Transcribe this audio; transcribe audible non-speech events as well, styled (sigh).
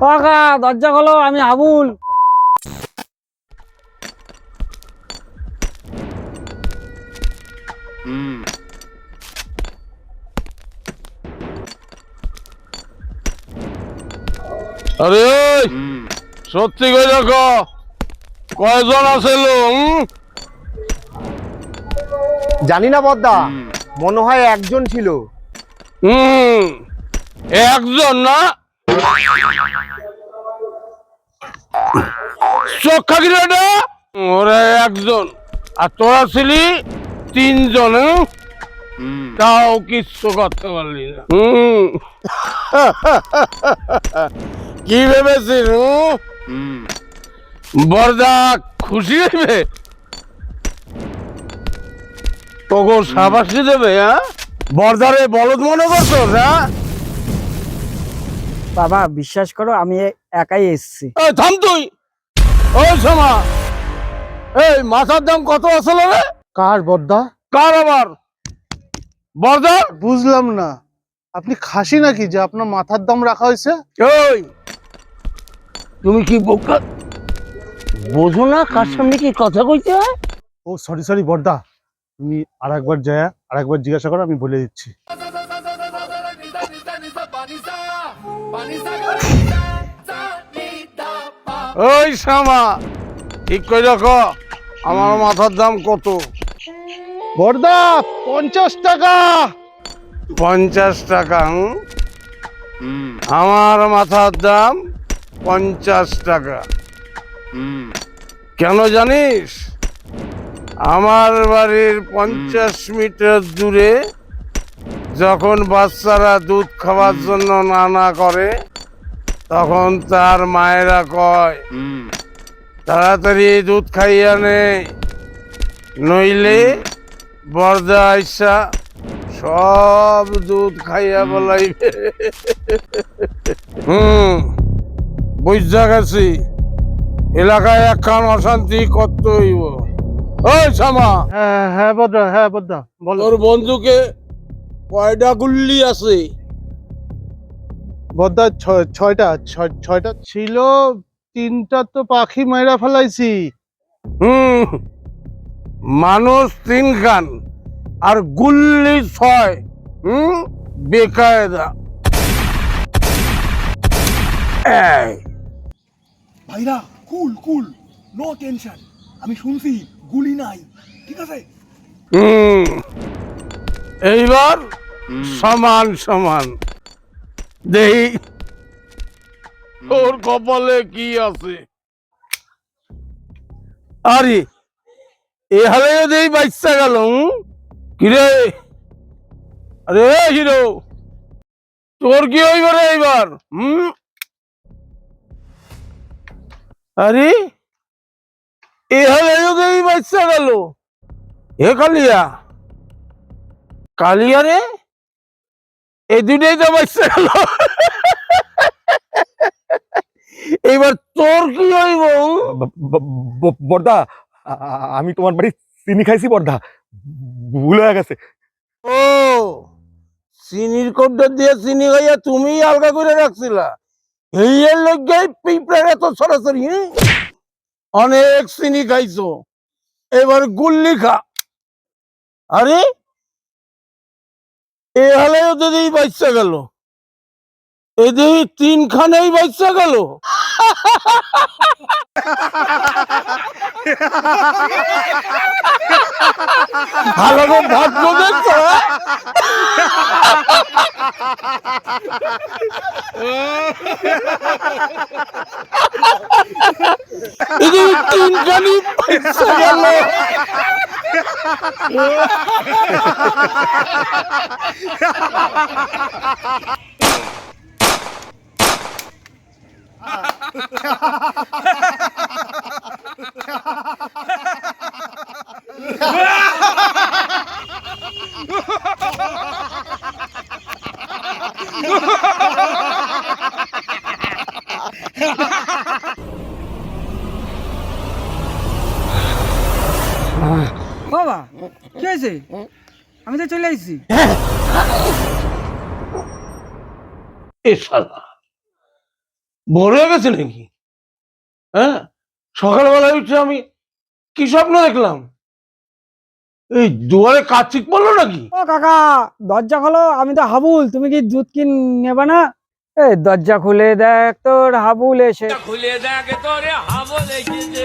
কাকা দরজা খোলো আমি আবুল। আরে ওই সত্যি করে দেখো কয়জন আছে লো হুম? জানি না বদ্দা মনে হয় একজন ছিল। হুম একজন না? চক্ষা কি রে এটা? ওরা একজন। আর তোরা ছিলি তিনজন তাও কিচ্ছু করতে পারলি না। হুম। (laughs) কি ভেবেছিস বরদা খুশি হইবে? তোকে সাবাসি দেবে হ্যাঁ? বরদারে বলদ মনে করছ হ্যাঁ? বাবা বিশ্বাস করো আমি একাই এসেছি। এই থাম তুই! ওই সমা এই মাথার দাম কত আসলে রে? কার বদ্দা কার আবার? বরদা? বুঝলাম না। আপনি খাসি নাকি যে আপনার মাথার দাম রাখা হয়েছে? ওই তুমি কি বোকা? বোঝো না কার সামনে কি কথা কইতে হয়? ও সরি সরি বর্দা। তুমি আর একবার যায় আর একবার জিজ্ঞাসা করো আমি বলে দিচ্ছি। ওই শ্যামা ঠিক করে রাখো আমার মাথার দাম কত? বর্দা পঞ্চাশ টাকা। পঞ্চাশ টাকা হুম? আমার মাথার দাম পঞ্চাশ টাকা। কেন জানিস? আমার বাড়ির পঞ্চাশ মিটার দূরে যখন বাচ্চারা দুধ খাওয়ার জন্য নানা করে তখন তার মায়েরা কয় তাড়াতাড়ি দুধ খাইয়া নে। নইলে বর্দা আইসা সব দুধ খাইয়া বলাইবে। হুম। বুঝা গেছি। এলাকায় একখান অশান্তি করতে হইব ওই সামা হ্যাঁ হ্যাঁ বর্দা হ্যাঁ বর্দা বলো। তোর বন্ধুকে কয়টা গুল্লি আছে। বর্দা ছ- ছয়টা ছয়- ছয়টা ছিল তিনটা তো পাখি মাইরা ফেলাইছি। হুম মানুষ তিনখান আর গুল্লি ছয় হুম বেকায়দা। ভাইরা কুল কুল নো টেনশন আমি শুনছি গুলি নাই ঠিক আছে? হুম। এইবার সমান সমান। দেহি তোর কপালে কি আছে? আরে এ হালে দেই বাচ্চা গেল? কিরে? আরে হিরো তোর কি হইব রে এইবার হুম? আরে এ হালে দেই বাচ্চা গেল হে কালিয়া কালিয়া রে এই দুটাই তো বাচ্চা গেল। এবার তোর কি হইব? বর্দা আমি তোমার বাড়ি চিনি খাইছি বর্দা। ভুল হয়ে গেছে। ও চিনির কোডটা দিয়ে চিনি খাইয়া তুমি আলগা করে রাখছিলা। এই এর লজ্ঞাই পিঁপড়ার এত সরাসরি? অনেক চিনি খাইছো। এবার গুল্লি খা। আরে এ হালেও দিদি বাচ্চা গেল। এদি তিনখানেই বাচ্চা গেল। ভালো ভাগ্য দেখছ হ্যাঁ? তিনখানি বাচ্চা গেল। Ah. বাবা? কি হয়েছে? আমি তো চলে আসছি এ শালা ভোর হয়ে গেছে নাকি? হ্যাঁ? সকালবেলায় উঠে আমি কি স্বপ্ন দেখলাম? এই দুয়ারে কার্তিক পড়ল নাকি? ও কাকা দরজা খোলো আমি তো হাবুল তুমি কি দুধ কিন নেবে না? এই দরজা খুলে দেখ তোর হাবুল এসে খুলে দেখ তোরে হাবল এসেছে।